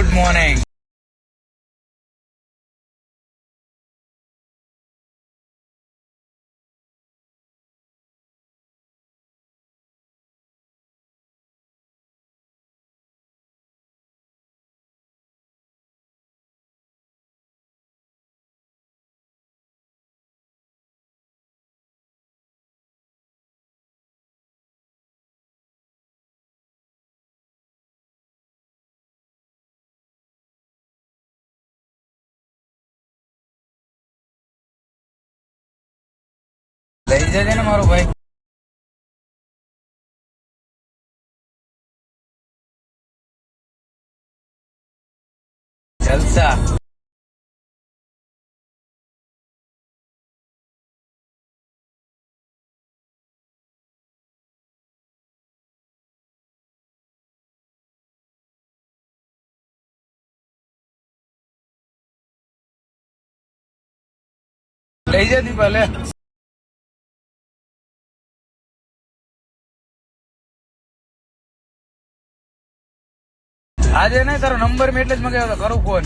Good morning. લઈ જજે ને મારો ભાઈ? જલસા. લઈ જતી ભલે આજે નહીં તારો નંબર મેં એટલે જ મગાવ્યો હતો કરું ફોન.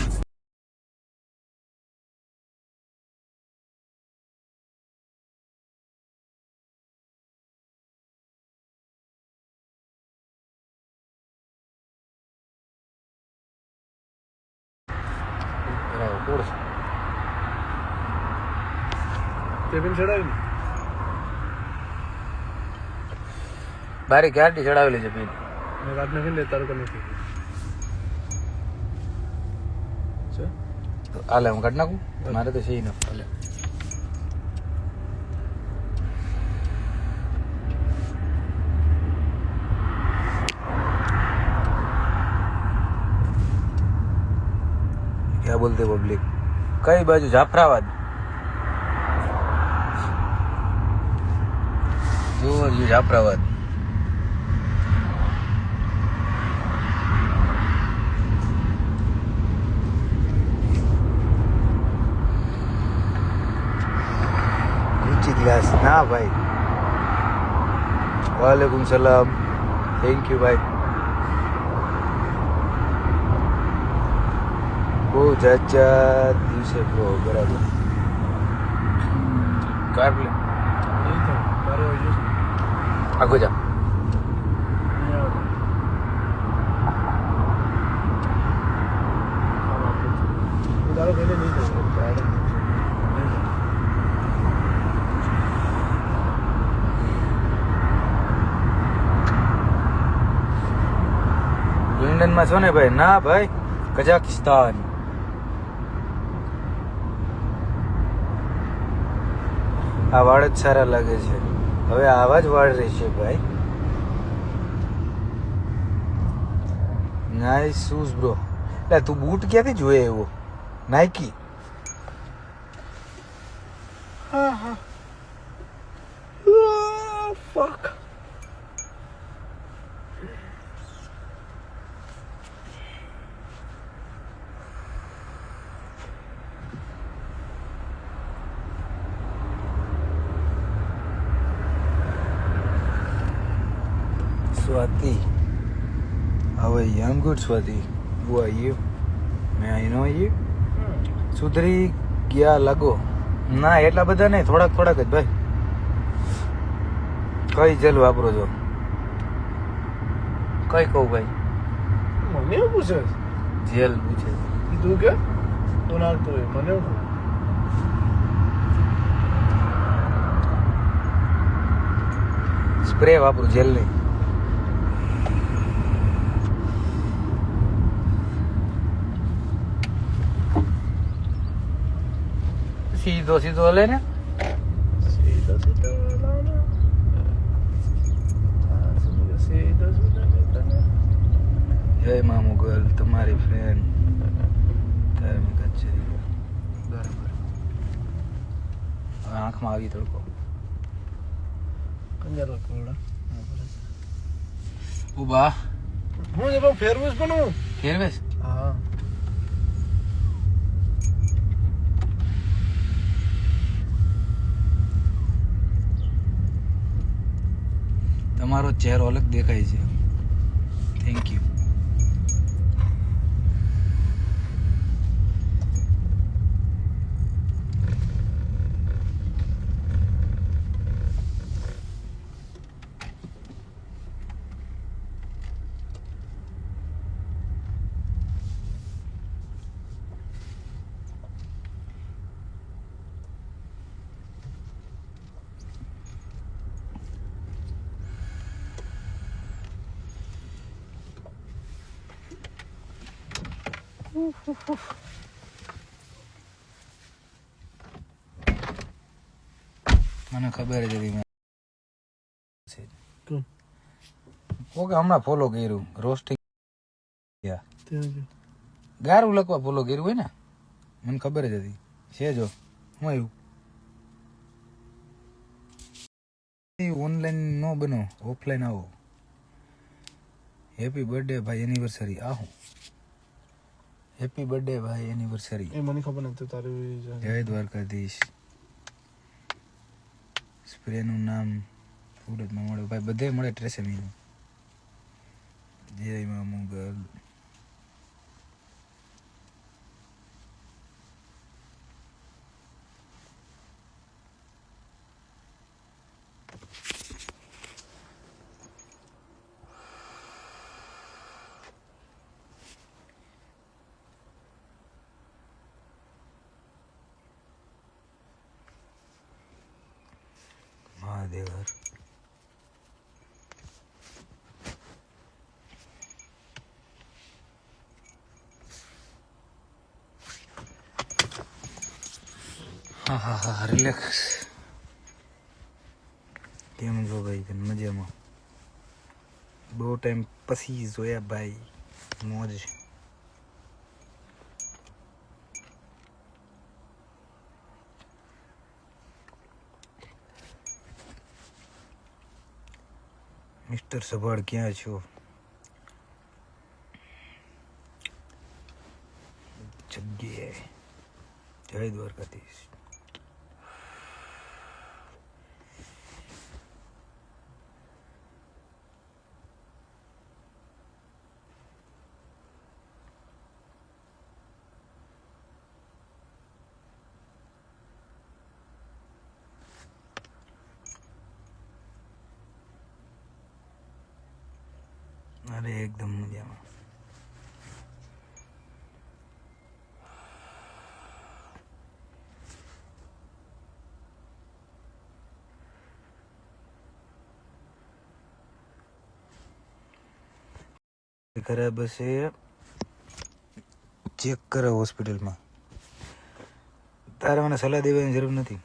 બારી ક્યારથી ચડાવેલી છે પીન મેં રાતને કઈ લેતા તારું કનેક્ટ છે હાલે હું કાઢ નાખું મારે તો છે ઈ ન હાલે ક્યાં બોલતે પબ્લિક ઊંચી ગ્લાસ ના ભાઈ વાલેકુમ સલામ થેન્ક યુ ભાઈ બહુ ચાચા દિવસે બહુ બરાબર. કાર લે. નહીં આવી જશે આગો જા નહીં પહેલે નહીં જશે. લંડનમાં છો ને ભાઈ? ના ભાઈ કઝાકિસ્તાન આ વાળ જ સારા લાગે છે. હવે આવા જ વાળ રહેશે ભાઈ. નાઈસ શૂઝ બ્રો એટલે તું બૂટ ક્યાંથી જોયે એવો? Nike Fuck. Swati. How are you? I'm good, Swati. Who are you? May I know you? સુધરી ગયા લાગો ના એટલા બધા નહીં થોડાક થોડાક જ ભાઈ કઈ જેલ વાપરો છો કઈ કહું ભાઈ મને એવું પૂછે જેલ પૂછે તું કે તું નાખતો હોય મને એવું સ્પ્રે વાપરું જેલ નહીં સીધો સીધો હલે ને? સીધો સીધો. જય મા મુગલ તમારી ફ્રેન્ડ ધાર્મિક કચેરી. બરાબર. હવે આંખમાં આવી તડકો. કંજારો કોરડા. ઊભા. હું એ બહુ ફેરવું જ પણ હું. ફેરવેશ હા તમારો ચહેરો અલગ દેખાય છે. થેન્ક યુ મને ખબર જ હતી ઓકે હમણાં ફોલો કર્યું. રોસ્ટિંગ ગારું લખવા ફોલો કર્યું હોય ને? મને ખબર જ હતી. છે જો. હું આવ્યું? ઓનલાઈન નો બનો ઓફલાઈન આવો. હેપી બર્થડે ભાઈ એનિવર્સરી આહું. હેપી બર્થડે ભાઈ એનિવર્સરી એ મને ખબર નથી તારું જય દ્વારકાધીશ. સ્પ્રેનું નામ સુરતમાં મળે. ભાઈ બધે મળે ટ્રેસેમીનું જય મામુ મુગલ. મહાદેવ હા હા હા રિલેક્સ કેમ છો ભાઈ? મજામાં? બહુ ટાઈમ પછી જોયા ભાઈ. મોજ. મિસ્ટર સભાળ ક્યાં છો? જગ્યાએ. જય દ્વારકાધીશ. અરે એકદમ મજામાં. ખરાબ બસે ચેક કરે હોસ્પિટલમાં. તારે મને સલાહ દેવાની જરૂર નથી.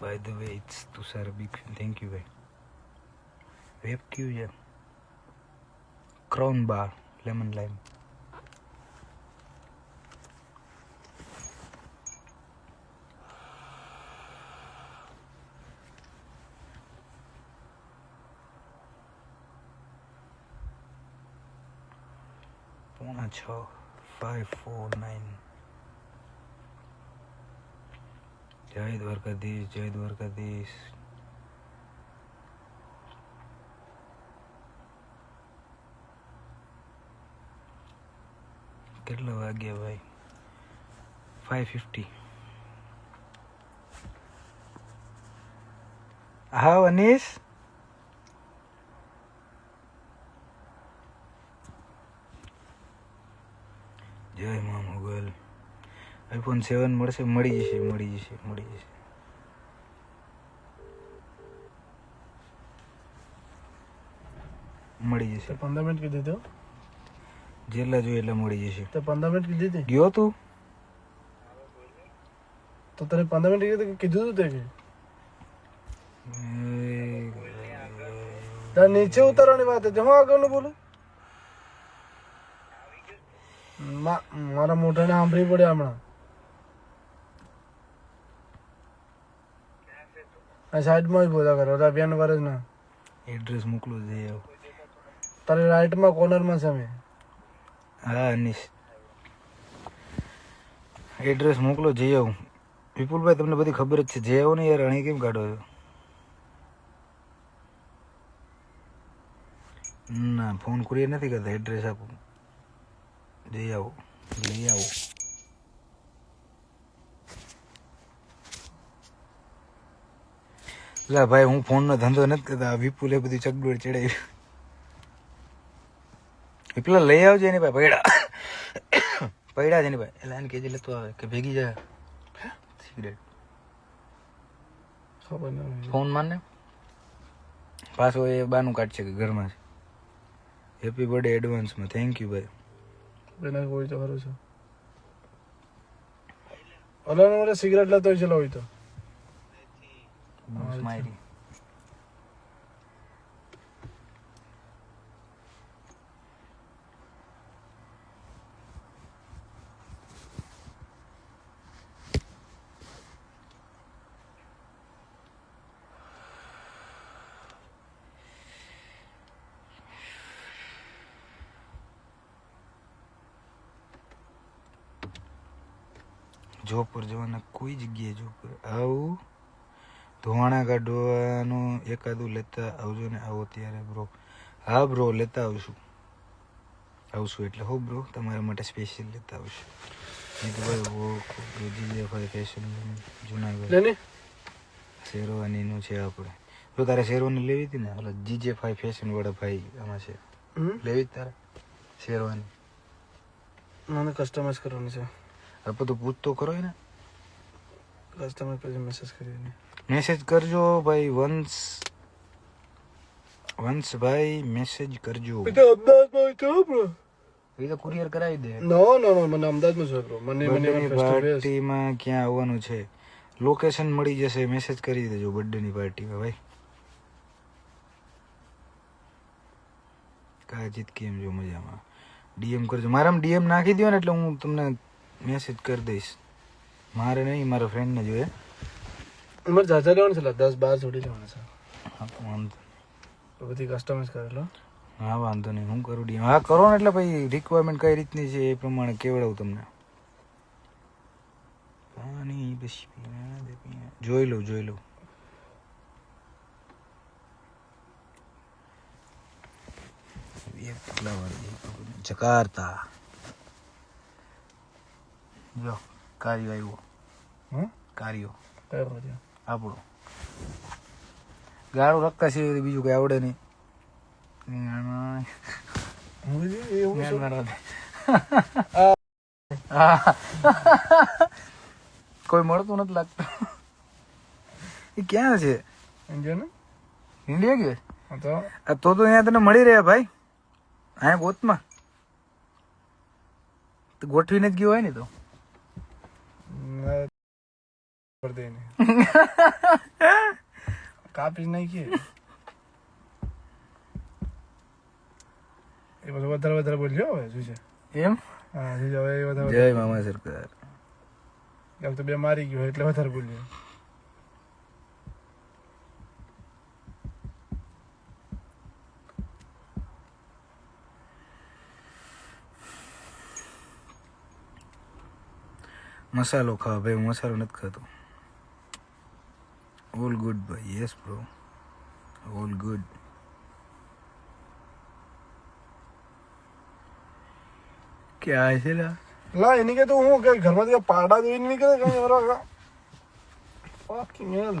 By the way it's Tushar big thank you ભાઈ વેબ ક્યુ છે ક્રાઉન બાર લેમન લાઈમ પોણા છ nine. જય દ્વારકાધીશ જય દ્વારકાધીશ. કેટલા વાગ્યા ભાઈ? ફાઈવ ફિફ્ટી હા અનીશ જય મા મોગલ આઈફોન સેવન મળશે મળી જશે મળી જશે મળી જશે. મળી જશે. પંદર મિનિટ કીધી તો? જેટલા જોઈએ એટલા મળી જશે. તો પંદર મિનિટ કીધી હતી ગયો તું? તો તને પંદર મિનિટ કીધું કીધું તું તે કે? તારે નીચે ઉતારવાની વાત હતી હું આગળનું બોલું? મારા મોઢાને સાંભળી પડ્યા હમણાં. આ સાઈડમાં જ બોલા કરો અભિયાન વર્ષ ના. એડ્રેસ મોકલું આવ તારે રાઈટમાં કોર્નરમાં છે મેં. હા અનીશ એડ્રેસ મોકલો જઈ આવું. વિપુલભાઈ તમને બધી ખબર જ છે. જઈ આવો ને યાર અહીં કેમ કાઢો છો ના ફોન કુરિયર નથી કરતા. એડ્રેસ આપો. જઈ આવો લઈ આવો. લા ભાઈ હું ફોનનો ધંધો નથી કરતા. વિપુલ બધી ચકડોળ ચડાવ્યું પેલા લઈ આવજે એની ભાઈ પૈડા. પૈડા છે એની ભાઈ એટલે એને કેજી લેતો આવે કે ભેગી જાય સિગરેટ. ફોન મારને. પાછો એ બાનું કાઢશે કે ઘરમાં છે. હેપી બર્થડે એડવાન્સમાં થેન્ક યુ ભાઈ. બેના કોઈ તો ખરું છે. અલગ મારે સિગરેટ લેતો હોય છે હોય તો. સ્માઈલી જોપુર જવાના કોઈ જગ્યાએ જોપર આવું? ધોવાણા કાઢવાનું એકાદું લેતા આવજો ને આવો ત્યારે બ્રો હા બ્રો લેતા આવશું. આવશું એટલે હો બ્રો તમારા માટે સ્પેશિયલ લેતા આવશું. તો શેરવાનીનું છે આપણે. જો તારે શેરવાની લેવી હતી ને? ઓલા જીજે ફાઈ ફેશન વાળા ભાઈ આમાં છે. લેવી તારે? શેરવાની. મને કસ્ટમાઇઝ કરવાની છે. આપણે તો પૂછતો કરો ને કસ્ટમર પછી મેસેજ કરીને મેસેજ કરજો ભાઈ વંશ વંશ ભાઈ મેસેજ કરજો. એ તો અમદાવાદમાં હોય બ્રો એ તો કુરિયર કરાવી દે. નો નો નો મને અમદાવાદમાં છે બ્રો મને મને પાર્ટીમાં ક્યાં આવવાનું છે? લોકેશન મળી જશે મેસેજ કરી દેજો બર્થડેની પાર્ટીમાં ભાઈ. કાજીત કેમ જો મજામાં? ડીએમ કરજો. મારામાં ડીએમ નાખી દો ને એટલે હું તમને મેસેજ કરી દઈશ. મારે નહીં મારા ફ્રેન્ડને જોઈએ. અમારે જાજા લેવાનું છે દસ બાર જોડી લેવાના છે હા તો વાંધો બધી કસ્ટમાઇઝ કરેલો હા વાંધો નહીં હું કરું ડી હા કરો ને એટલે ભાઈ રિક્વાયરમેન્ટ કઈ રીતની છે એ પ્રમાણે કેવડાવું તમને પાણી પછી. જોઈ લઉં જોઈ લઉં જકારતા જો કાર્યો આવ્યો કાર્યો કયો આપણો. ગાળું રક્કા છે બીજું કઈ આવડે નહીં? કોઈ મળતું નથી લાગતું. એ ક્યાં છે? ઇન્ડિયા ગયો તો. તો તો અહીંયા તને મળી રહ્યા ભાઈ. અહીંયા ગોતમાં. તો ગોઠવીને જ ગયો હોય ને તો ના, કરી દે એને. કાપી નાખીએ એ બધું વધારે વધારે બોલ્યો હવે શું છે એમ હા શું છે હવે એ વધારે જય મામા સરકાર કાલ તો બે મારી ગયો એટલે વધારે બોલ્યો મસાલો ખાવા ભાઈ હું મસાલો નથી ખાતો ઓલ ગુડ ભાઈ યસ bro. ઓલ ગુડ ક્યાં છે લા લા એની કે તો હું કે ઘરમાં પાડા દેવી નહીં કઈ ફકિંગ હેલ